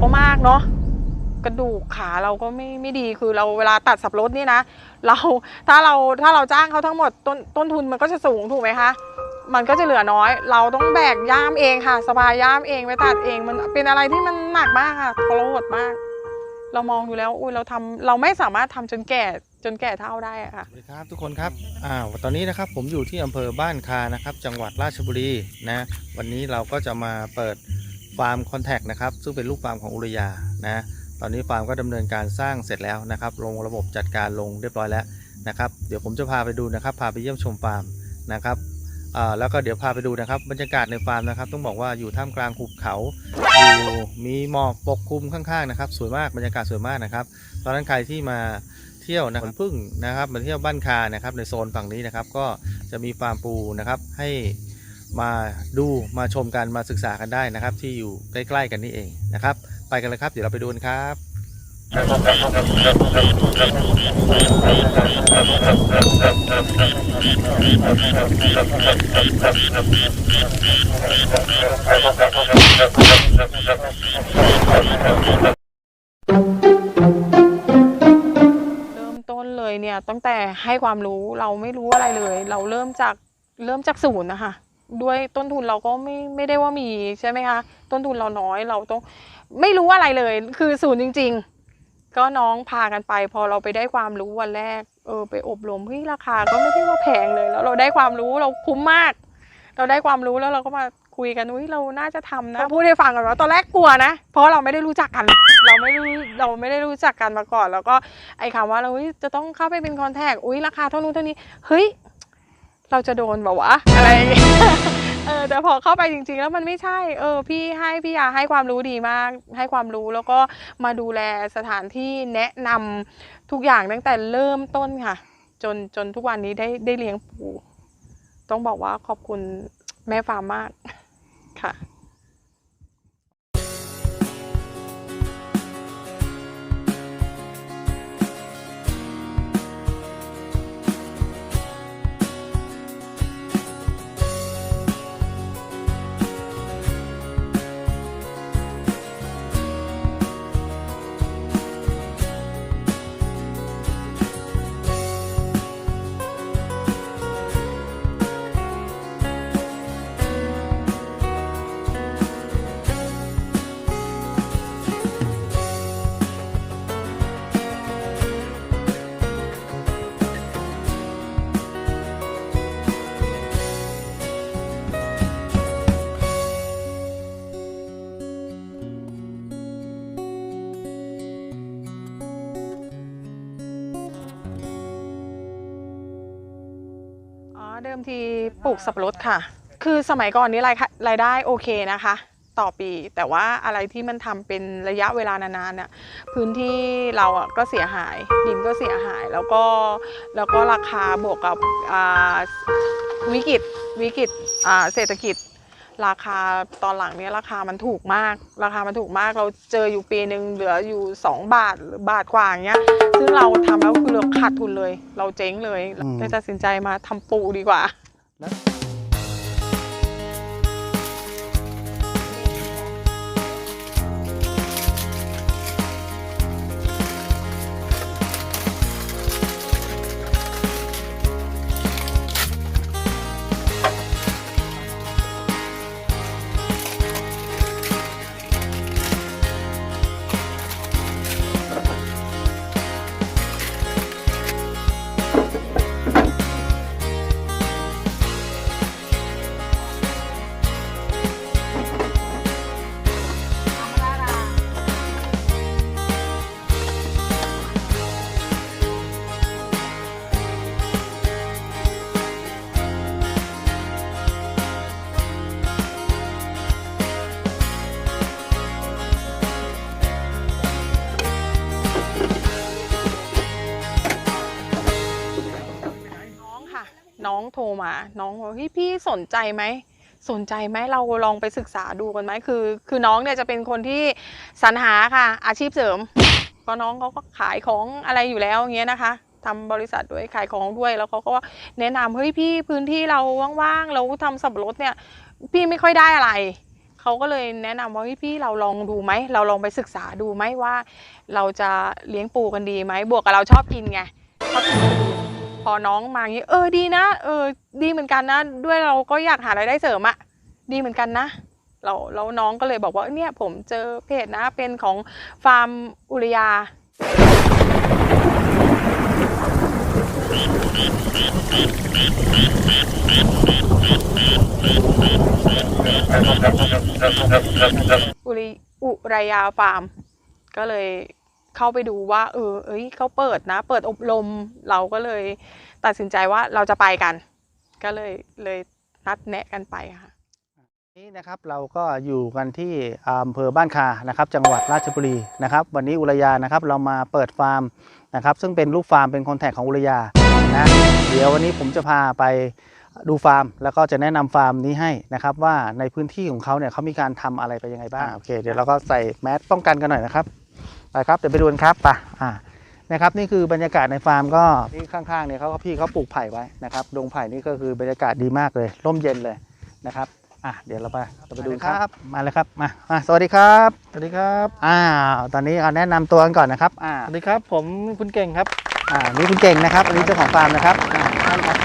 ก็มากเนาะกระดูกขาเราก็ไม่ไม่ดีคือเราเวลาตัดสับรดนี่นะเราถ้าเราถ้าเราจ้างเขาทั้งหมดต้นต้นทุนมันก็จะสูงถูกไหมคะมันก็จะเหลือน้อย เราต้องแบกย่ามเองค่ะ สบายย่ามเองไปตัดเองมันเป็นอะไรที่มันหนักมากค่ะทรหดมาก เรามองดูแล้วอุ้ยเราทำเราไม่สามารถทำจนแก่จนแก่เท่าได้อะค่ะสวัสดีครับทุกคนครับอ่าตอนนี้นะครับผมอยู่ที่อำเภอบ้านคานะครับ จังหวัดราชบุรีนะ วันนี้เราก็จะมาเปิด ฟาร์มคอนแทคนะครับซึ่งเป็นลูกฟาร์มของอุรยานะตอนนี้ฟาร์มก็ดำเนินการสร้างเสร็จแล้วนะครับ ลงระบบจัดการลงเรียบร้อยแล้วนะครับ เดี๋ยวผมจะพาไปดูนะครับ พาไปเยี่ยมชมฟาร์มนะครับอ่าแล้วก็เดี๋ยวพาไปดูนะครับบรรยากาศในฟาร์มนะครับต้องบอกว่าอยู่ท่ามกลางหุบเขาอยู่มีหมอกปกคลุมข้างๆนะครับสวยมากบรรยากาศสวยมากนะครับตอนนั้นใครที่มาเที่ยวนะครับพึ่งนะครับมาเที่ยวบ้านคานะครับในโซนฝั่งนี้นะครับ ก็จะมีฟาร์มปูนะครับให้ มาดูมาชมกันมาศึกษากันได้นะครับ ที่อยู่ใกล้ๆกันนี่เองนะครับ ไปกันเลยครับ เดี๋ยวเราไปดูกันครับเริ่มต้นเลยเนี่ยตั้งแต่ให้ความรู้เราไม่รู้อะไรเลย เราเริ่มจากเริ่มจากศูนย์นะคะ ด้วยต้นทุนเราก็ไม่ไม่ได้ว่ามีใช่ไหมคะ ต้นทุนเราน้อยเราต้องไม่รู้อะไรเลย คือศูนย์จริง ๆ ก็น้องพากันไป พอเราไปได้ความรู้วันแรก เออ ไปอบรมเฮ้ยราคาก็ไม่ได้ว่าแพงเลยแล้วเราได้ความรู้เราคุ้มมาก เราได้ความรู้แล้วเราก็มาคุยกันอุ้ยเราน่าจะทำนะพูดให้ฟังก่อนว่าตอนแรกกลัวนะ เพราะเราไม่ได้รู้จักกัน เราไม่รู้เราไม่ได้รู้จักกันมาก่อน แล้วก็ไอ้คำว่าเราเฮ้ยจะต้องเข้าไปเป็นคอนแทคอุ้ยราคาเท่านู้นเท่านี้เฮ้ย เราจะโดนแบบวะอะไรอย่างเงี้ยเออแต่พอเข้าไปจริงๆ แล้วมันไม่ใช่ เออ พี่ให้พี่ยาให้ความรู้ดีมาก ให้ความรู้แล้วก็มาดูแลสถานที่แนะนำทุกอย่างตั้งแต่เริ่มต้นค่ะ จนจนทุกวันนี้ได้ได้เลี้ยงปูต้องบอกว่าขอบคุณแม่ฟาร์มมากค่ะ ทีปลูกสับปะรดค่ะ คือสมัยก่อนนี้รายค่ะรายได้โอเคนะคะ ต่อปี แต่ว่าอะไรที่มันทำเป็นระยะเวลานานๆเนี่ยพื้นที่เราอะก็เสียหายดินก็เสียหายแล้วก็แล้วก็ราคาบวกกับวิกฤตวิกฤตเศรษฐกิจ ราคาตอนหลังเนี้ยราคามันถูกมาก ราคามันถูกมากเราเจออยู่ปีหนึ่งเหลืออยู่ 2 บาทหรือบาทกว่าอย่างเงี้ย ซึ่งเราทำแล้วคือเราขาดทุนเลย เราเจ๊งเลยอืมเลยตัดสินใจมาทำปูดีกว่า มา น้องบอกเฮ้ยพี่สนใจไหมสนใจไหมเราลองไปศึกษาดูกันไหมคือ คือน้องเนี่ยจะเป็นคนที่สรรหาค่ะ อาชีพเสริมเพราะน้องเขาก็ขายของอะไรอยู่แล้วอย่างเงี้ยนะคะทำบริษัทด้วยขายของด้วยแล้วเขาก็แนะนำเฮ้ยพี่พื้นที่เราว่างๆเราทำสับปะรดเนี่ย พี่ไม่ค่อยได้อะไรเขาก็เลยแนะนำว่าเฮ้ยพี่เราลองดูไหมเราลองไปศึกษาดูไหมว่า เราจะเลี้ยงปูกันดีไหมบวกกับเราชอบกินไงชอบกิน อน้องมาอย่างนี้ เออดีนะ เออ ดีเหมือนกันนะ ด้วยเราก็อยากหารายได้เสริมอะดีเหมือนกันนะเราแล้วน้องก็เลยบอกว่าเนี่ยผมเจอเพจนะเป็นของฟาร์มอุรยา อุริอุรยาฟาร์ม ก็เลย เข้าไปดูว่า เออ เอ้ยเขาเปิดนะ เปิดอบรมเราก็เลยตัดสินใจว่าเราจะไปกัน ก็เลยเลยนัดแนะกันไปค่ะนี้นะครับเราก็อยู่กันที่อำเภอบ้านคานะครับจังหวัดราชบุรีนะครับวันนี้อุรยานะครับเรามาเปิดฟาร์มนะครับซึ่งเป็นลูกฟาร์มเป็นคอนแทคของอุรยานะเดี๋ยววันนี้ผมจะพาไปดูฟาร์ม แล้วก็จะแนะนำฟาร์มนี้ให้นะครับว่าในพื้นที่ของเขาเนี่ยเขามีการทำอะไรไปยังไงบ้างโอเคเดี๋ยวเราก็ใส่แมสป้องกันกันหน่อยนะครับ ไปครับเดี๋ยวไปดูกันครับไปอ่านะครับนี่คือบรรยากาศในฟาร์มก็ที่ข้างๆเนี่ยเขาก็พี่เขาปลูกไผ่ไว้นะครับดงไผ่นี่ก็คือบรรยากาศดีมากเลยร่มเย็นเลยนะครับอะเดี๋ยวเราไปเราไปดูกันครับมาเลยครับมามาสวัสดีครับสวัสดีครับอ่าตอนนี้เอาแนะนำตัวกันก่อนนะครับอ่าสวัสดีครับ ผมคุณเก่งครับอ่านี่คุณเก่งนะครับอันนี้เจ้าของฟาร์มนะครับอ่าท่านครับ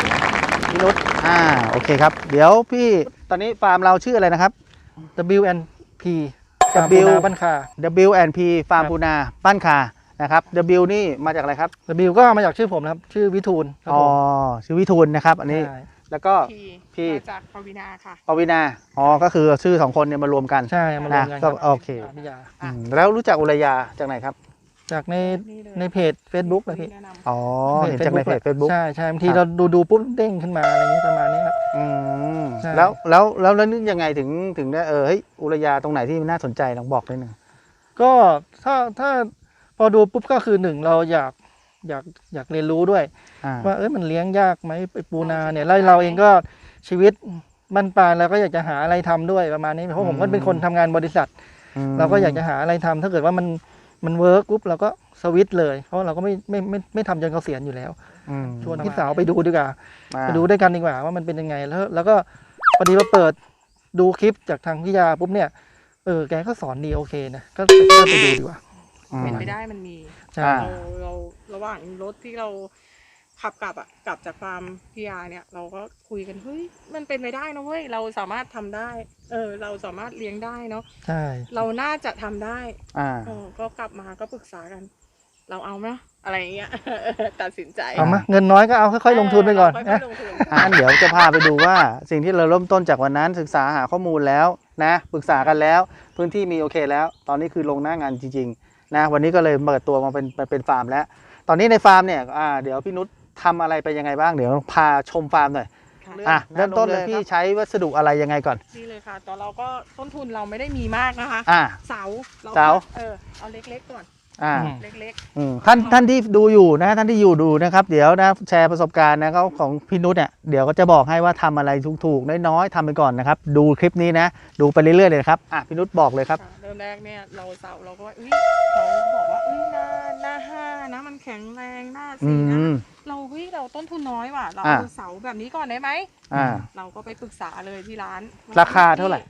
พี่นุชอ่าโอเคครับ เดี๋ยวพี่ตอนนี้ฟาร์มเราชื่ออะไรนะครับ WNP กับบิว W บ้านคา W&P ฟาร์มครับปูนาบ้านคานะครับ W นี่มาจากอะไรครับ W ก็มาจากชื่อผมนะครับ ชื่อวิทูลครับอ๋อผมชื่อวิทูลนะครับ อันนี้ ใช่ แล้วก็ พี่พี่ มาจากปวินาค่ะ ปวีนา อ๋อ ก็คือชื่อสองคนเนี่ยมารวมกันใช่มารวมกันนะก็รับโอเคพิยาอืมแล้วรู้จักอุรยาจากไหนครับ จากในนี่เลย ในเพจ Facebook เลยพี่ แนะนำ อ๋อเห็นจากในเพจ Facebook ใช่ใช่บางทีครับเราดูดูปุ๊บเด้งขึ้นมาอะไรเงี้ยประมาณนี้ครับ อืมใช่ แล้วแล้วแล้วแล้วนึกยังไงถึงถึงได้เออเฮ้ยอุรยาตรงไหนที่น่าสนใจลองบอกนิดนึงก็ถ้าถ้าพอดูปุ๊บก็คือหนึ่งเราอยากอยากอยากเรียนรู้ด้วย อ่า ว่าเอ้ยมันเลี้ยงยากไหมไปปูนาเนี่ยแล้วเราเองก็ชีวิตมันปลายเราก็อยากจะหาอะไรทำด้วยประมาณนี้เพราะผมก็เป็นคนทำงานบริษัทมเราก็อยากจะหาอะไรทำถ้าเกิดว่ามัน มันเวิร์กปุ๊บเราก็สวิตช์เลยเพราะเราก็ไม่ไม่ไม่ไม่ทำจนเกษียณอยู่แล้ว อืมชวนพี่สาวไปดูดีกว่า มาไปดูด้วยกันดีกว่าว่ามันเป็นยังไงแล้ว แล้วก็พอดีมาเปิดดูคลิปจากทางพี่ยาปุ๊บเนี่ยเออแกก็สอนดีโอเคนะก็ก็ไปดูดีกว่าอืม เป็นไปได้มันมีใช่ อ่า เราเราระหว่างรถที่เรา ขับกลับอะกลับจากฟาร์มพีอาเนี่ย เราก็คุยกันเฮ้ยมันเป็นไปได้นะเว้ยเราสามารถทำได้ เออ เราสามารถเลี้ยงได้เนาะใช่เราน่าจะทำได้อ่า เออก็กลับมาก็ปรึกษากัน เราเอาไหมอะไรอย่างเงี้ย ตัดสินใจเอามาเงินน้อยก็เอาค่อยๆลงทุนไปก่อนเค่นะอยๆลงทุน อ่าเดี๋ยวจะพาไปดูว่า สิ่งที่เราเริ่มต้นจากวันนั้นศึกษาหาข้อมูลแล้วนะปรึกษากันแล้ว พื้นที่มีโอเคแล้ว ตอนนี้คือลงหน้างานจริงๆนะวันนี้ก็เลยเปิดตัวมาเป็นเป็นเป็นฟาร์มแล้ว ตอนนี้ในฟาร์มเนี่ยอ่าเดี๋ยวพี่นุช ทำอะไรไปยังไงบ้างเดี๋ยวพาชมฟาร์มหน่อยค่ะอะเริ่มต้นเลยพี่ใช้วัสดุอะไรยังไงก่อน นี่เลยค่ะตอนเราก็ต้นทุนเราไม่ได้มีมากนะคะ อ่าเสาก็เสา เออเอาเล็กๆก่อน อ่า อืม เล็กอืมท่านท่านที่ดูอยู่นะท่านที่อยู่ดูนะครับ เดี๋ยวนะแชร์ประสบการณ์นะเขาของพี่นุชเนี่ยเดี๋ยวก็จะบอกให้ว่าทำอะไรถูกๆน้อยๆทำไปก่อนนะครับ ดูคลิปนี้นะ ดูไปเรื่อยๆเลยนะครับอะพี่นุชบอกเลยครับ ค่ะเริ่มแรกเนี่ยเราเสาเราก็ว่าอุ้ยเขาบอกว่าอุ้ยหน้า หน้าห้านะ มันแข็งแรงหน้าอืสี่นะม เราเฮ้ยเราต้นทุนน้อยว่ะ เราอ่า เอาเสาแบบนี้ก่อนได้ไหมอ่า เราก็ไปปรึกษาเลยที่ร้านราคาเท่าไหร่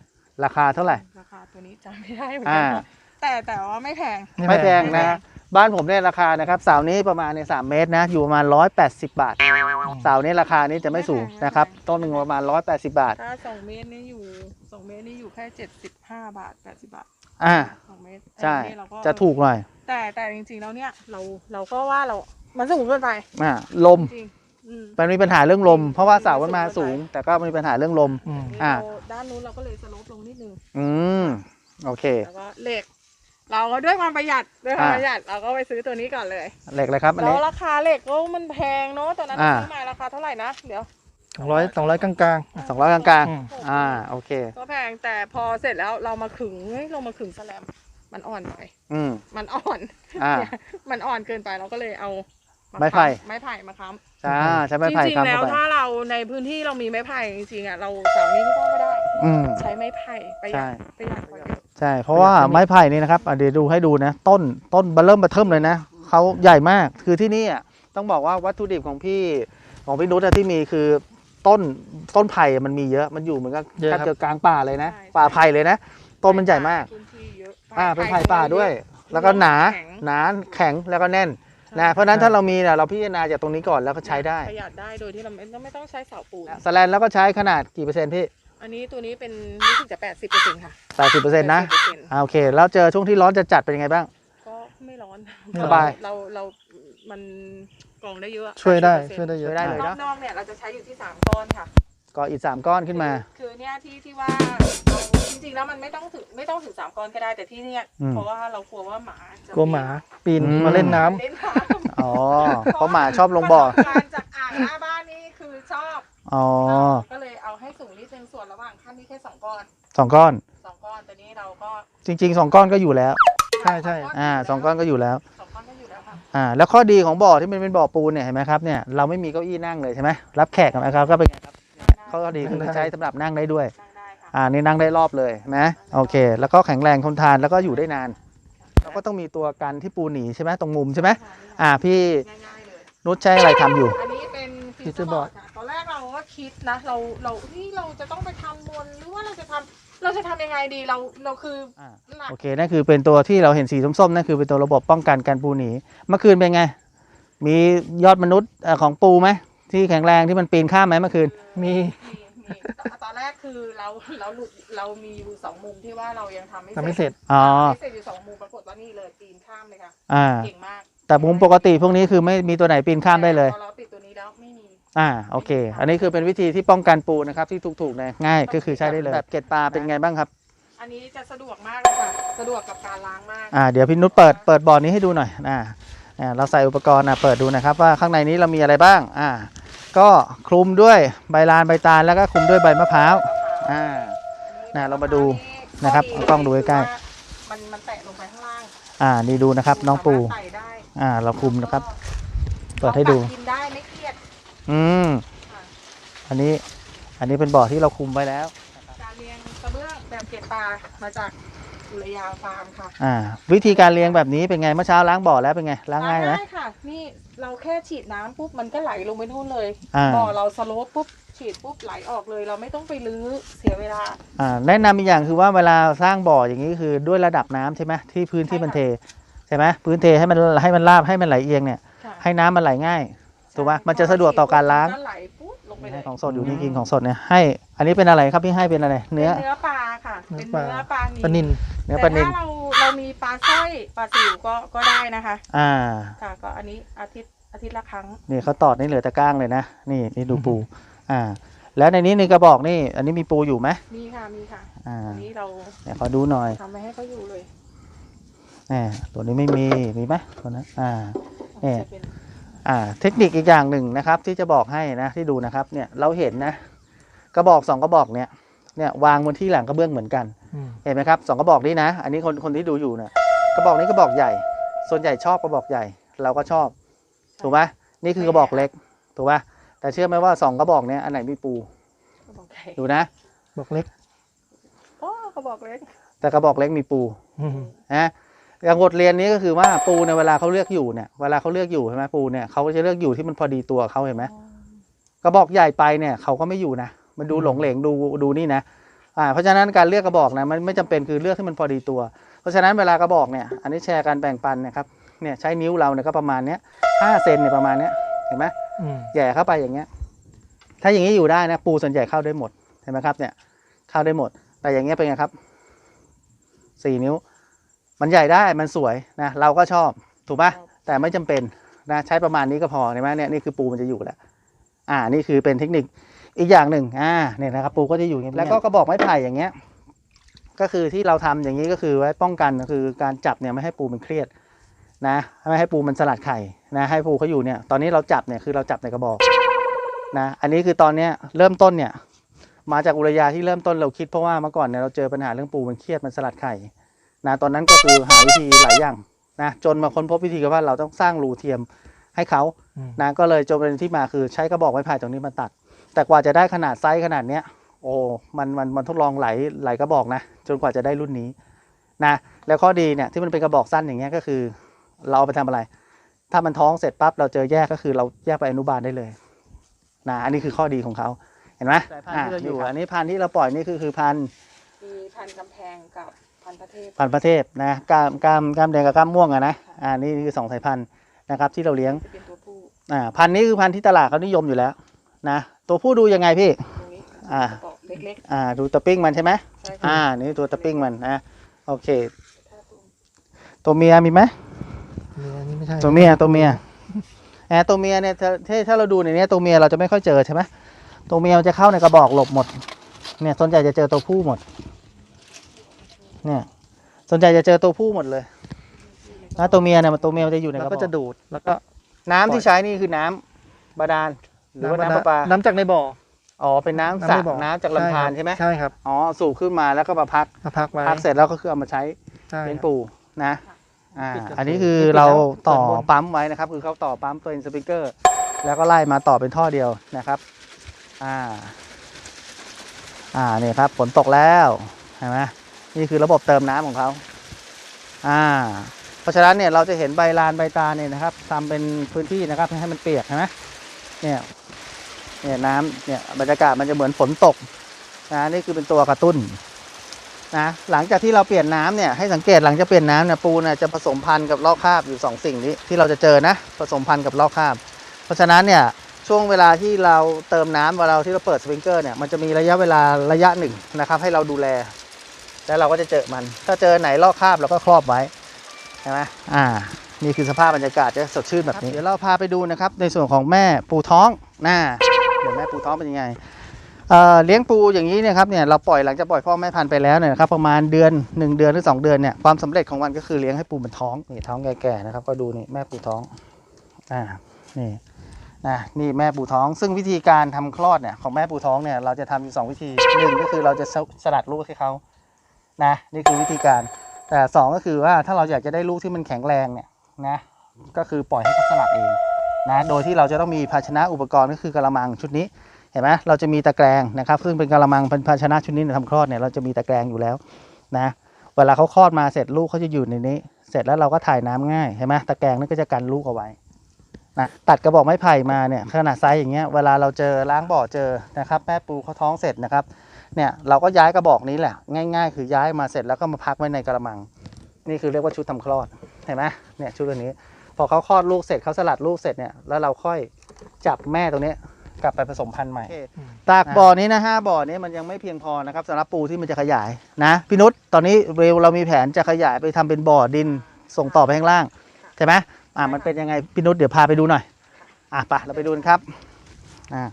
ราคาเท่าไหร่ ราคาตัวนี้จำไม่ได้เหมือนอ่ากันแต่แต่ว่าไม่แพง ไม่แพงไม่นะแพงบ้านผมเนี่ยราคานะครับเสานี้ประมาณเนี่ยสามเมตรนะอยู่ประมาณ 180 บาทเสานี้ราคานี้จะไม่สูงนะครับต้นหนึ่งประมาณ 180 บาท ถ้าสองเมตรนี่อยู่สองเมตรนี่อยู่แค่เจ็ดสิบห้าบาทแปดสิบบาทอ่า สองเมตรใช่อันนี้เราก็จะถูกหน่อย แต่แต่จริงๆแล้วเนี่ย เราเราก็ว่าเรา มันสูงเกินไปอ่าลมจริงอืมมันมีปัญหาเรื่องลม เพราะว่าเสามันมาสูง แต่ก็มีปัญหาเรื่องลม อืม อ่า เราด้านนู้นเราก็เลยสโลปลงนิดนึง อืมโอเค แล้วก็เหล็ก เราก็ด้วยความประหยัดด้วยความอ่า ประหยัดเราก็ไปซื้อตัวนี้ก่อนเลยเหล็กเลยครับอันแล้นี้ วราคาเหล็กก็มันแพงเนาะตอนนั้นอ่า ซื้อมาราคาเท่าไหร่นะเดี๋ยวสองร้อยสองร้อยกลางสองร้อยกลางอืมๆอ่า โอเค ก็แพงแต่พอเสร็จแล้วเรามาขึงเฮ้ยเรามาขึงแสแลม มันอ่อนไปอืม มันอ่อน อ่า มันอ่อนเกินไปเราก็เลยเอาาไม้ไผ่ ค้ำไม้ไผ่มาค้ำจ้าใช้ไม้ไผ่จริงค้ำๆแล้วเข้าไปถ้าเราในพื้นที่เรามีไม้ไผ่จริงๆอะเราเสานี้ก็ไม่ได้ อืม ใช้ไม้ไผ่ประหยัดใช่ ประหยัดกว่าเยอะใช่ เพราะว่าไม้ไผ่นี่นะครับอะเดี๋ยวดูให้ดูนะ ต้นต้นเบอร์เริ่มเบอร์เทิมเลยนะเขาใหญ่มากคือที่นี่อะต้องบอกว่าวัตถุดิบของพี่ของพี่นุชอะที่มีคือต้นต้นไผ่มันมีเยอะมันอยู่เหมือนกับเยอะแทครับบจะกลางป่าเลยนะใช่ป่าไผ่เลยนะต้นมันใหญ่มาก พื้นที่เย อะอ่าเป็นไผ่ป่าด้วย แล้วก็หนาแข็ง หนาแข็งแล้วก็แน่นนะเพราะฉะนั้นถ้าเรามีเนี่ยเราพิจารณาจากตรงนี้ก่อนแล้วก็ใช้ได้ประหยัดได้โดยที่เราไม่ต้องไม่ต้องใช้เสาปูนสแลนแล้วก็ใช้ขนาดกี่เปอร์เซ็นต์พี่อันนี้ตัวนี้เป็นรู้สึกจะแปดสิบเปอร์เซ็นต์ค่ะแปดสิบเปอร์เซ็นต์นะ80%อ่าโอเคแล้วเจอช่วงที่ร้อนจะจัดเป็นยังไงบ้าง ก็ไม่ร้อนไม่ร้อนสบาย เราเรามันกรองได้เยอะช่วยได้80%ช่วยได้เยอะช่วยได้เลย รอบนอกเนี่ยเราจะใช้อยู่ที่สามก้อนค่ะ ก็อีกสามก้อนขึ้นมา คือคือเนี่ยที่ที่ว่าเรา จริงๆแล้วมันไม่ต้องถึงไม่ต้องถึงสามก้อนก็ได้แต่ที่เนี่ยอืม เพราะว่าเรากลัวว่าหมาจะกลัวหมาปีนอืม มาเล่นน้ำเล่นน้ำอ๋อเพราะหมาชอบลงบ่อ ประสบการณ์จากอ่างหน้าบ้านนี่คือชอบอ๋อก็เลยเอาให้สูงนิดนึงส่วนระหว่างขั้นนี้แค่สองก้อนสองก้อน สองก้อนแต่นี้เราก็จริงๆสองก้อนก็อยู่แล้ว ใช่ใช่ อ่าสองก้อนก็อยู่แล้ว สองก้อนก็อยู่แล้วค่ะอ่า แล้วข้อดีของบ่อที่มันเป็นบ่อปูนเนี่ยเห็นไหมครับเนี่ยเราไม่มีเก้าอี้นั่งเลยใช่ไหมรับแขกกันไหมครับก็เป็นไงครับข้อดีคือใช้สำหรับนั่งได้ด้วย นั่งได้ค่ะ อ่านี่นั่งได้รอบเลยนะโอเค แล้วก็แข็งแรงทนทานแล้วก็อยู่ได้นานเราก็ต้องมีตัวกันที่ปูหนีใช่ไหมตรงมุมใช่ไหมอ่าพี่ง่ายๆเลยนุชใช้อะไรทำอยู่ อันนี้เป็นฟิวเจอร์บอร์ดค่ะตอนแรกเราก็คิดนะ เราเราที่เราจะต้องไปทำบนหรือว่าเราจะทำเราจะทำยังไงดีเราเราคืออ่า หลักโอเคนั่นคือเป็นตัวที่เราเห็นสีส้มๆนั่นคือเป็นตัวระบบป้องกันการปูหนีเมื่อคืนเป็นไง มียอดมนุษย์เอ่อของปูไหมที่แข็งแรงที่มันปีนข้ามไหมเมื่อคืนมีมีมี ตอนแรกคือเราเราหลุดเรามีอยู่สองมุมที่ว่าเรายังทำไม่ทำไม่เสร็จอ๋อไม่เสร็จอยู่สองมุมปรากฏว่านี่เลยปีนข้ามเลยค่ะอ่าเก่งมาก แต่มุมปกติพวกนี้คือไม่มีตัวไหนปีนข้ามได้เลยพอเราปิดตัวนี้แล้วไม่มีอ่าโอเค อันนี้คือเป็นวิธีที่ป้องกันปูนะครับที่ถูกๆเลยง่ายก็คือใช้ได้เลยแบบเก็ดปลาเป็นไงบ้างครับ อันนี้จะสะดวกมากเลยค่ะสะดวกกับการล้างมากอ่าเดี๋ยวพี่นุชเปิดเปิดบ่อนี้ให้ดูหน่อยอ่าอ่าเราใส่อุปกรณ์อะเปิดดูนะครับว่าข้างในนี้เรามีอะไรบ้างอ่า ก็คลุมด้วยใบลานใบตาลแล้วก็คลุมด้วยใบมะพร้าวอ่าน่ะเรามาดูนะครับเอากล้องดูใกล้ๆมันมันแตะลงไปข้างล่างอ่านี่ดูนะครับ น้องปูสามารถไต่ได้อ่า เราคลุมนะครับเปิดให้ดู ลองตักินได้ไม่เครียดอืมค่ะอันนี้อันนี้เป็นบ่อที่เราคุมไว้แล้ว การเลี้ยงกระเบื้องแบบเก็บปลามาจากอุรยาฟาร์มค่ะอ่า วิธีการเลี้ยงแบบนี้เป็นไงเมื่อเช้าล้างบ่อแล้วเป็นไงล้างง่ายไหมได้ค่ะ นี่ เราแค่ฉีดน้ำปุ๊บมันก็ไหลลงไปนู่นเลยอ่า บ่อเราสโลปปุ๊บฉีดปุ๊บไหลออกเลย เราไม่ต้องไปรื้อเสียเวลา อ่าแนะนำอีกอย่างคือว่าเวลาสร้างบ่ออย่างนี้คือด้วยระดับน้ำใช่ไหมที่พื้นที่มันเทใช่ไหมพื้นเทให้มันให้มันราบให้มันไหลเอียงเนี่ยค่ะให้น้ำมันไหลง่าย ถูกปะมันจะสะดวกต่อการล้าง ก็ไหลปุ๊บลง ไปเลให้ยของสดอยู่นี่กินของสดเนี่ยให้ อันนี้เป็นอะไรครับพี่ให้เป็นอะไร เนื้อ ป็เนื้อปลาค่ะ เป็นเนื้อปลาปลานินเนื้อปลานิลแต่ถ้าเราเรามีปลาสร้อยปลาสิวก็ก็ได้นะคะ อ่า ค่ะก็อันนี้อาทิตย์อาทิตย์ละครั้ง นี่เขาตอดนี่เหลือแต่ก้างเลยนะ นี่นี่ดูปู อ่า แล้วในนี้ในกระบอกนี่ อันนี้มีปูอยู่ไหมมีค่ะมีค่ะ อ่าอันนี้เราเดี๋ยวขอดูหน่อยทำไว้ให้เขาอยู่เลยแหมตัวนี้ไม่มี มีไหมตัวนั้น อ่า เนี่ย จะเป็นอ่า เทคนิคอีกอย่างหนึ่งนะครับ ที่จะบอกให้นะที่ดูนะครับเนี่ยเราเห็นนะกระบอกสองกระบอกเนี่ยเนี่ยวางบนที่หลังกระเบื้องเหมือนกันอืมเห็นไหมครับสองกระบอกนี้นะ อันนี้คนคนที่ดูอยู่เนี่ยกระบอกนี้กระบอกใหญ่ ส่วนใหญ่ชอบกระบอกใหญ่ เราก็ชอบ ถูกไหมนี่คือกระบอกเล็ก ถูกป่ะแต่เชื่อไหมว่าสองกระบอกเนี้ยอันไหนมีปูกระบอกใหญ่ดูนะบอกเล็กโอ้กระบอกเล็ก แต่กระบอกเล็กมีปูอืมนะ อย่างบทเรียนนี้ก็คือว่าปูในยเวลาเขาเลือกอยู่เนี่ยเวลาเขาเลือกอยู่ใช่ไหมปูเนี่ยเขาก็จะเลือกอยู่ที่มันพอดีตัวเขาเห็นไหมกระบอกใหญ่ไปเนี่ยเขาก็ไม่อยู่นะมันดูหลงเหลงดูดูนี่นะอ่าเพราะฉะนั้นการเลือกกระบอกนะมันไม่จำเป็นคือเลือกที่มันพอดีตัว เพราะฉะนั้นเวลากระบอกเนี่ยอันนี้แชร์การแบ่งปันนะครับเนี่ยใช้นิ้วเราเนี่ยก็ประมาณเนี้ยห้าเซนเนี่ยประมาณเนี้ยเห็นไหมอืมแหย่เข้าไปอย่างเงี้ย ถ้าอย่างนี้อยู่ได้นะ ปูส่วนใหญ่เข้าได้หมดเห็นไหมครับเนี่ยเข้าได้หมด แต่อย่างเงี้ยเป็นไงครับสี่นิ้ว มันใหญ่ได้มันสวยนะเราก็ชอบถูกปะแต่ไม่จำเป็นนะใช้ประมาณนี้ก็พอเห็นไหมเนี่ยนี่คือปูมันจะอยู่แล้วอ่านี่คือเป็นเทคนิคอีกอย่างหนึ่งอ่าเนี่ยนะครับปูก็จะอยู่อย่างเงี้ยแล้วก็กระบอกไม้ไผ่อย่างเงี้ย ก็คือที่เราทำอย่างนี้ก็คือไว้ป้องกันก็คือการจับเนี่ยไม่ให้ปูมันเครียดนะไม่ให้ปูมันสลัดไข่นะให้ปูเขาอยู่เนี่ยตอนนี้เราจับเนี่ยคือเราจับในกระบอกนะอันนี้คือตอนเนี้ยเริ่มต้นเนี่ยมาจากอุรยาที่เริ่มต้นเราคิดเพราะว่าเมื่อก่อนเนี่ยเราเจอปัญหาเรื่องปูมันเครียดมันสลัดไข่ นะตอนนั้นก็คือหาวิธีหลายอย่างนะจนมาค้นพบวิธีกันว่าเราต้องสร้างรูเทียมให้เขาอืมนะก็เลยจนเป็นที่มาคือใช้กระบอกไม้ไผ่ตรงนี้มาตัด แต่กว่าจะได้ขนาดไซส์ขนาดเนี้ยโอ้มันมันมันทดลองหลายหลายกระบอกนะ จนกว่าจะได้รุ่นนี้นะแล้วข้อดีเนี่ยที่มันเป็นกระบอกสั้นอย่างเงี้ยก็คือ เราเอาไปทำอะไร ถ้ามันท้องเสร็จปั๊บเราเจอแยกก็คือเราแยกไปอนุบาลได้เลยนะอันนี้คือข้อดีของเขาเห็นไหมสายพันธุ์อ่าที่เราอยู่นี่ครับอันนี้พันธุ์ที่เราปล่อยนี่คือคือพันธุ์มีพันธุ์กำแพงกับ พันธุ์พระเทพพันธุ์ประเทศนะกล้ามกล้ามกล้ามแดงกับกล้ามม่วงอะนะอ่านี่คือสองสายพันธุ์นะครับ ที่เราเลี้ยงจะเป็นตัวผู้อ่าพันธุ์นี้คือพันธุ์ที่ตลาดเขานิยมอยู่แล้วนะตัวผู้ดูยังไงพี่ ตรงนี้อ่า กระบอกเล็กอ่าดูตะปิ้งมันใช่ไหมๆใช่ค่ะอ่านี่ตัวตะปิ้งมันนะโอเค ถ้าตัวตัวเมียมีไหมเนี่ยอันนี้ไม่ใช่ตัวเมียตัวเมียแอบตัวเมียเนี่ยถ้าถ้าถ้าเราดูในเนี้ยตัวเมียเราจะไม่ค่อยเจอใช่ไหมตัวเมียมันจะเข้าในกระบอกหลบหมดเนี่ยส่วนใหญ่จะเจอตัวผู้หมด เนี่ยส่วนใหญ่จะเจอตัวผู้หมดเลยแล้วตัวเมียเนี่ยมันตัวเมียมันจะอยู่ในกแล้วระบก็อกจะดูดแล้วก็ น้ำที่ใช้นี่คือน้ำบาดาลหรือว่าน้ำประปาน้ำจากในบ่อ อ๋อเป็นน้ำสระในบ่อ น้ำจากลำธารใช่ไหมใช่ครับอ๋อสูบขึ้นมาแล้วก็มาพักมาพักไว้พักเสร็จแล้วก็คือเอามาใช้ ใช่เลี้ยงครับปูนะอ่าปิดกับอันนี้คือปิดเราแล้วต่อส่วนบนปั๊มไว้นะครับ คือเขาต่อปั๊มตัวสปริงเกอร์ แล้วก็ไล่มาต่อเป็นท่อเดียวนะครับ อ่า อ่าเนี่ยครับฝนตกแล้วเห็นไหม นี่คือระบบเติมน้ำของเขาอ่า เพราะฉะนั้นเนี่ยเราจะเห็นใบลานใบตาเนี่ยนะครับทำเป็นพื้นที่นะครับให้มันเปียกเห็นไหมเนี่ยเนี่ยน้ำเนี่ยบรรยากาศมันจะเหมือนฝนตกนะนี่คือเป็นตัวกระตุ้นนะหลังจากที่เราเปลี่ยนน้ำเนี่ยให้สังเกตหลังจากเปลี่ยนน้ำเนี่ยปูเนี่ยจะผสมพันธุ์กับลอกคราบอยู่สองสิ่งนี้ที่เราจะเจอนะผสมพันธุ์กับลอกคราบ เพราะฉะนั้นเนี่ยช่วงเวลาที่เราเติมน้ำเวลาที่เราเปิดสปริงเกอร์เนี่ยมันจะมีระยะเวลาระยะหนึ่งนะครับให้เราดูแล แล้วเราก็จะเจอมัน ถ้าเจอไหนลอกคราบเราก็ครอบไว้ใช่ไหมอ่า นี่คือสภาพบรรยากาศจะสดชื่นแบบนี้ เดี๋ยวเราพาไปดูนะครับ ในส่วนของแม่ปูท้องน่าเดี๋ยวแม่ปูท้องเป็นยังไงเอ่อเลี้ยงปูอย่างนี้เนี่ยครับเนี่ยเราปล่อยหลังจากปล่อยพ่อแม่พันธุ์ไปแล้วเนี่ยนะครับประมาณเดือน 1 เดือนหรือ 2 เดือนเนี่ยความสำเร็จของมันก็คือเลี้ยงให้ปูมันท้องนี่ท้องแก่ๆนะครับก็ดูนี่แม่ปูท้องอ่านี่นะนี่แม่ปูท้อง ซึ่งวิธีการทำคลอดเนี่ยของแม่ปูท้องเนี่ยเราจะทำอยู่สองวิธีหนึ่งก็คือเราจะสสลัดลูกให้เขา นะนี่คือวิธีการ แต่สองก็คือว่าถ้าเราอยากจะได้ลูกที่มันแข็งแรงเนี่ยนะก็คือปล่อยให้เขาสลัดเองนะโดยที่เราจะต้องมีภาชนะอุปกรณ์ก็คือกระมังชุดนี้เห็นไหมเราจะมีตะแกรงนะครับ ซึ่งเป็นกระมังเป็นภาชนะชุดนี้ทำคลอดเนี่ยเราจะมีตะแกรงอยู่แล้วนะเวลาเขาคลอดมาเสร็จลูกเขาจะอยู่ในนี้ เสร็จแล้วเราก็ถ่ายน้ำง่ายเห็นไหมตะแกรงนั่นก็จะกันลูกเอาไว้นะตัดกระบอกไม้ไผ่มาเนี่ยขนาดไซส์อย่างเงี้ยเวลาเราเจอล้างบ่อเจอนะครับแม่ปูเขาท้องเสร็จนะครับ เนี่ยเราก็ย้ายกระบอกนี้แหละ ง่าย ๆ คือย้ายมาเสร็จแล้วก็มาพักไว้ในกระมัง นี่คือเรียกว่าชุดทำคลอดเห็นไหมเนี่ยชุดตัวนี้ พอเขาคลอดลูกเสร็จเขาสลัดลูกเสร็จเนี่ยแล้วเราค่อยจับแม่ตรงนี้กลับไปผสมพันธุ์ใหม่ ตากบ่อนี้นะห้าบ่อนี้มันยังไม่เพียงพอนะครับสำหรับปูที่มันจะขยายนะพี่นุชตอนนี้เร็วเรามีแผนจะขยายไปทำเป็นบ่อดินส่งต่อไปข้างล่างใช่ไหมอ่ามันเป็นยังไงพี่นุชเดี๋ยวพาไปดูหน่อย อะไปเราไปดูกันครับอ่า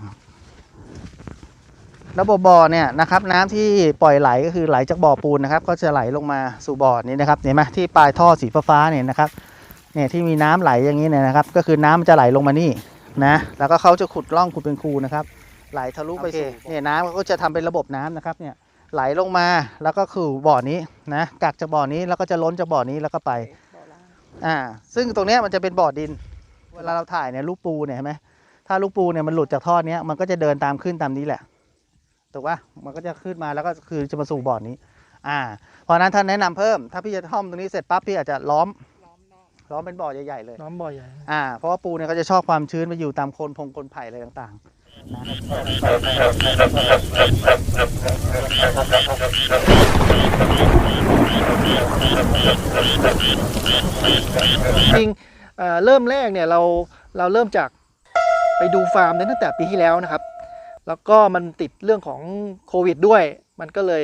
ระบบบ่อเนี่ยนะครับน้ำที่ปล่อยไหลก็คือไหลจากบ่อปูนนะครับ ก็จะไหลลงมาสู่บ่อนี้นะครับเห็นไหมที่ปลายท่อสีฟ้าๆเนี่ยนะครับเนี่ยที่มีน้ำไหลอย่างนี้เนี่ยนะครับ ก็คือน้ำมันจะไหลลงมานี่นะแล้วก็เขาจะขุดร่องขุดเป็นคูนะครับ ไหลทะลุไปสู่เนี่ยน้ำเขาก็จะทำเป็นระบบน้ำนะครับเนี่ยไหลลงมาแล้วก็คือบ่อนี้นะกักจากบ่อนี้แล้วก็จะล้นจากบ่อนี้แล้วก็ไปบ่อล่างอ่าซึ่งตรงเนี้ยมันจะเป็นบ่อดิน เวลาเราถ่ายเนี่ยลูกปูเนี่ยเห็นไหมถ้าลูกปูเนี่ยมันหลุดจากท่อเนี้ยมันก็จะเดินตามขึ้นตามนี้แหละ ถูกปะมันก็จะขึ้นมาแล้วก็คือจะมาสู่บ่อนี้ อ่า เพราะฉะนั้นท่านแนะนำเพิ่ม ถ้าพี่จะท่อมตรงนี้เสร็จปั๊บพี่อาจจะล้อมล้อมนอกล้อมเป็นบ่อใหญ่ๆเลยน้ำบ่อใหญ่อ่าเพราะว่าปูเนี่ยเขาจะชอบความชื้นไปอยู่ตามโคนพงโคนไผ่อะไรต่างๆนะจริงเอ่อเริ่มแรกเนี่ยเราเราเริ่มจากไปดูฟาร์มเนี่ยตั้งแต่ปีที่แล้วนะครับ แล้วก็มันติดเรื่องของโควิดด้วย มันก็เลย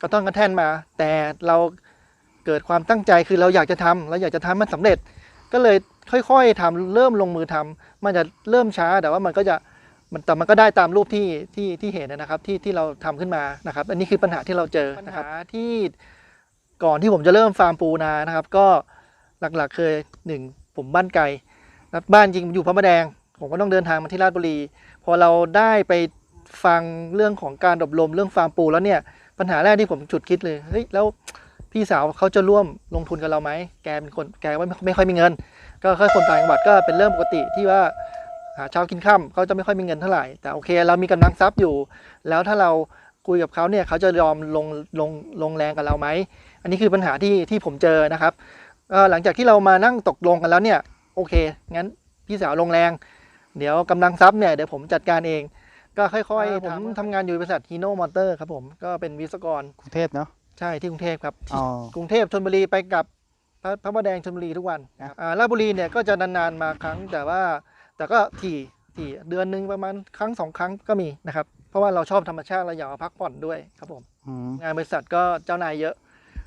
กระต้องกระแท่นมา แต่เราเกิดความตั้งใจคือเราอยากจะทำเราอยากจะทำมันสำเร็จ ก็เลยค่อยๆทำเริ่มลงมือทำมันจะเริ่มช้าแต่ว่ามันก็จะมันแต่มันก็ได้ตามรูปที่ที่ที่เห็นนะครับที่ที่เราทำขึ้นมานะครับ อันนี้คือปัญหาที่เราเจอนะครับปัญหาที่ก่อนที่ผมจะเริ่มฟาร์มปูนานะครับ ก็หลักๆเคยหนึ่งผมบ้านไกลบ้านจริงอยู่พระประแดง ผมก็ต้องเดินทางมาที่ราชบุรี พอเราได้ไปฟังเรื่องของการอบรมเรื่องฟาร์มปูแล้วเนี่ยปัญหาแรกที่ผมจุดคิดเลยเฮ้ยแล้วพี่สาวเขาจะร่วมลงทุนกับเราไหมแกเป็นคนแกว่าไม่ไม่ค่อยมีเงิน ก็ค่อยคนต่างจังหวัดก็เป็นเรื่องปกติที่ว่าหาเช้ากินค่ำเขาจะไม่ค่อยมีเงินเท่าไหร่แต่โอเค เรามีกำลังทรัพย์อยู่ แล้วถ้าเราคุยกับเขาเนี่ยเขาจะยอมลงลงลงแรงกับเราไหมอันนี้คือปัญหาที่ที่ผมเจอนะครับหลังจากที่เรามานั่งตกลงกันแล้วเนี่ยโอเคงั้นพี่สาวลงแรง เดี๋ยวกำลังทรัพย์เนี่ยเดี๋ยวผมจัดการเอง ก็ค่อยอ่าๆผมถามว่าทำงานอยู่บริษัทฮีโน่มอเตอร์ครับผมก็เป็นวิศวกรกรุงเทพเนาะใช่ที่กรุงเทพครับอ๋อกรุงเทพชลบุรีไปกลับพระพระประแดงชลบุรีทุกวันครับอ่าราชบุรีเนี่ยก็จะนานๆมาครั้งแต่ว่าแต่ก็ถี่ถี่เดือนหนึ่งประมาณครั้งสองครั้งก็มีนะครับ เพราะว่าเราชอบธรรมชาติเราอยากมาพักผ่อนด้วยครับผมอืมงานบริษัทก็เจ้านายเยอะ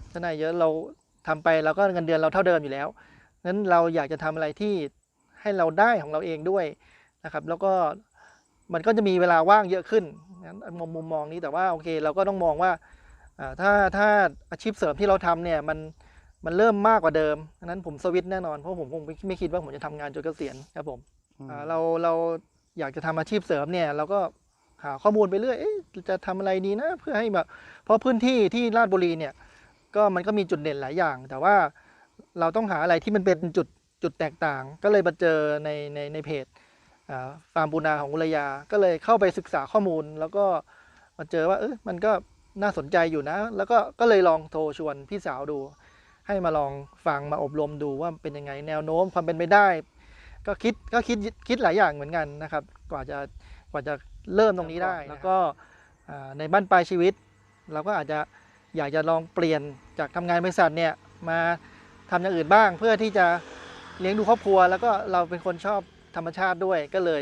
เจ้านายเยอะเราทำไปเราก็เงินเดือนเราเท่าเดิมอยู่แล้วนั้นเราอยากจะทำอะไรที่ให้เราได้ของเราเองด้วย นะครับแล้วก็มันก็จะมีเวลาว่างเยอะขึ้นนั้นมุมมุมมองนี้แต่ว่าโอเค เราก็ต้องมองว่าอ่าถ้าถ้าอาชีพเสริมที่เราทำเนี่ยมันมันเริ่มมากกว่าเดิมดังนั้นผมสวิตช์แน่นอนเพราะผมคงไม่ไม่คิดว่าผมจะทำงานจนเกษียณครับผมอ่าเราเราอยากจะทำอาชีพเสริมเนี่ยเราก็หาข้อมูลไปเรื่อยเอ๊ะจะทำอะไรดีนะ เพื่อให้แบบเพราะพื้นที่ที่ราชบุรีเนี่ยก็มันก็มีจุดเด่นหลายอย่าง แต่ว่าเราต้องหาอะไรที่มันเป็นจุดจุดแตกต่าง ก็เลยมาเจอในในในเพจอ่า ฟาร์มปูนาของอุรยา ก็เลยเข้าไปศึกษาข้อมูล แล้วก็มาเจอว่าเออมันก็น่าสนใจอยู่นะ แล้วก็ก็เลยลองโทรชวนพี่สาวดู ให้มาลองฟังมาอบรมดูว่าเป็นยังไงแนวโน้มความเป็นไปได้ ก็คิดก็คิดคิดหลายอย่างเหมือนกันนะครับ กว่าจะกว่าจะเริ่มตรงนี้ได้ แล้วก็อ่าในบ้านปลายชีวิต เราก็อาจจะอยากจะลองเปลี่ยนจากทำงานบริษัทเนี่ยมาทำอย่างอื่นบ้าง เพื่อที่จะเลี้ยงดูครอบครัว แล้วก็เราเป็นคนชอบ ธรรมชาติด้วยก็เลย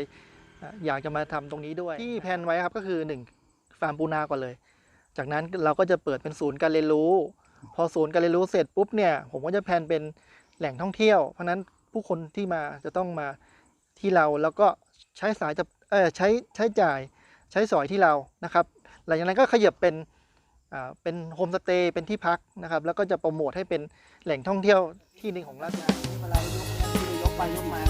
อยากจะมาทำตรงนี้ด้วยที่แพนไว้ครับก็คือหนึ่งฟาร์มปูนาก่อนเลย จากนั้นเราก็จะเปิดเป็นศูนย์การเรียนรู้ พอศูนย์การเรียนรู้เสร็จปุ๊บเนี่ยผมก็จะแพนเป็นแหล่งท่องเที่ยว เพราะนั้นผู้คนที่มาจะต้องมาที่เราแล้วก็ใช้สายจะเออใช้ใช้จ่ายใช้สอยที่เรานะครับ หลังจากนั้นก็ขยับเป็นเป็นโฮมสเตย์เป็นที่พักนะครับ แล้วก็จะโปรโมทให้เป็นแหล่งท่องเที่ยวที่หนึ่งของราชการเวลายกยกไปยกมา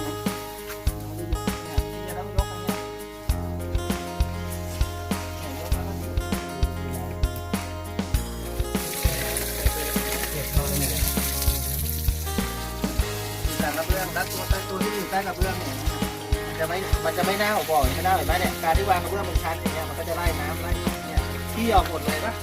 แล้วตัวตัวที่อยู่ใต้กระเบื้องเนี่ยมันจะไม่มันจะไม่เน่าบอกไม่เน่าเห็นไหมเนี่ยการที่วางกระเบื้องเป็นชั้นอย่างเงี้ยมันก็จะไล่น้ำไล่เนี่ยที่ออกหมดเลยปะ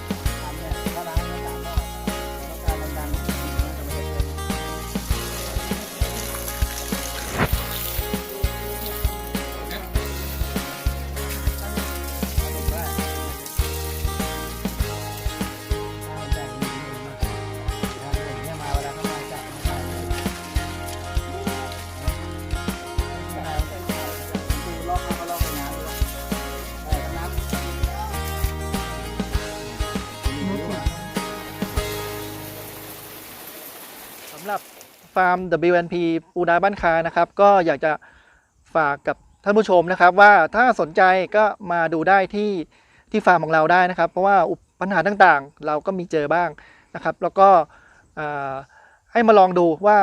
าร์ม WNP ปูนาบ้านคานะครับ ก็อยากจะฝากกับท่านผู้ชมนะครับ ว่าถ้าสนใจก็มาดูได้ที่ที่ฟาร์มของเราได้นะครับ เพราะว่าอุปปัญหาต่างๆ เราก็มีเจอบ้างนะครับ แล้วก็อ่าให้มาลองดูว่า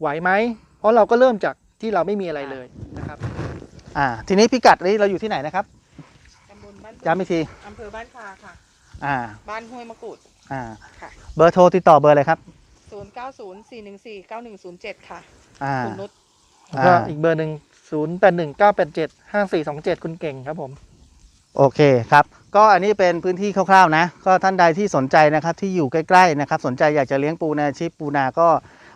ไหวไหม เพราะเราก็เริ่มจากที่เราไม่มีอะไรเลยนะครับอ่าทีนี้พิกัดนี้เราอยู่ที่ไหนนะครับตำบลบ้านย้ำอีกทีอำเภอบ้านคาค่ะ อ่า บ้านห้วยมะกรูดอ่าค่ะเบอร์โทรติดต่อเบอร์อะไรครับ 0904149107ค่ะ อ่าคุณนุชแล้วก็อ่าอีกเบอร์หนึ่ง0 8 1 9 8 7 5 4 2 7คุณเก่งครับผม โอเคครับ ก็อันนี้เป็นพื้นที่คร่าวๆนะ ก็ท่านใดที่สนใจนะครับที่อยู่ใกล้ๆนะครับ สนใจอยากจะเลี้ยงปูในอาชีพปูนาก็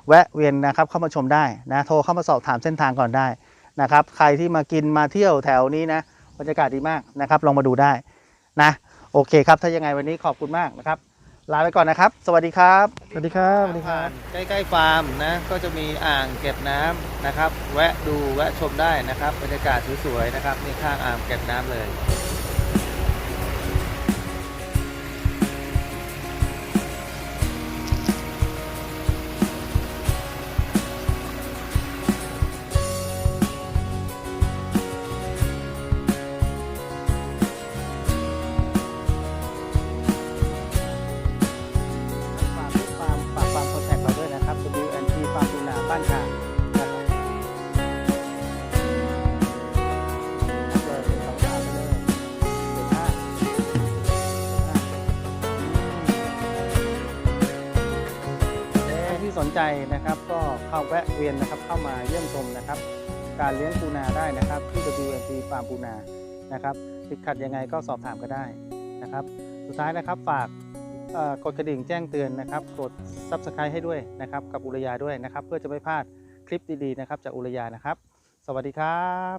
แวะเวียนนะครับเข้ามาชมได้นะโทรเข้ามาสอบถามเส้นทางก่อนได้นะครับใครที่มากินมาเที่ยวแถวนี้นะบรรยากาศดีมากนะครับลองมาดูได้นะโอเคครับถ้ายังไงวันนี้ขอบคุณมากนะครับ ลาไปก่อนนะครับ สวัสดีครับสวัสดีครับสวัสดีครับ ใกล้ๆฟาร์มนะ ก็จะมีอ่างเก็บน้ำนะครับ แวะดูแวะชมได้นะครับ บรรยากาศสวยๆนะครับนี่ข้างอ่างเก็บน้ำเลย นที่สนใจนะครับ ก็เข้าแวะเวียนนะครับ เข้ามาเยี่ยมชมนะครับ การเลี้ยงปูนาได้นะครับที่ WNT ฟาร์มปูนานะครับติดขัดยังไงก็สอบถามก็ได้นะครับ สุดท้ายนะครับฝากกดกระดิ่งแจ้งเตือนนะครับ กด Subscribe ให้ด้วยนะครับกับอุรยาด้วยนะครับ เพื่อจะไม่พลาดคลิปดีๆนะครับจากอุรยานะครับ สวัสดีครับ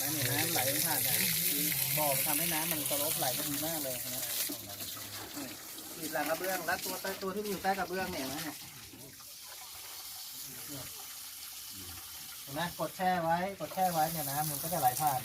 น้ำน้ำไหลผ่านบ่อทำให้น้ำมันสลบไหลก็ดีมากเลยนะ ติดหลังกระเบื้องแล้วตัวตัวที่มันอยู่ใต้กระเบื้องเนี่ยนะเนี่ยเห็นไหมกดแช่ไว้ กดแช่ไว้เนี่ยน้ำมันก็จะไหลผ่าน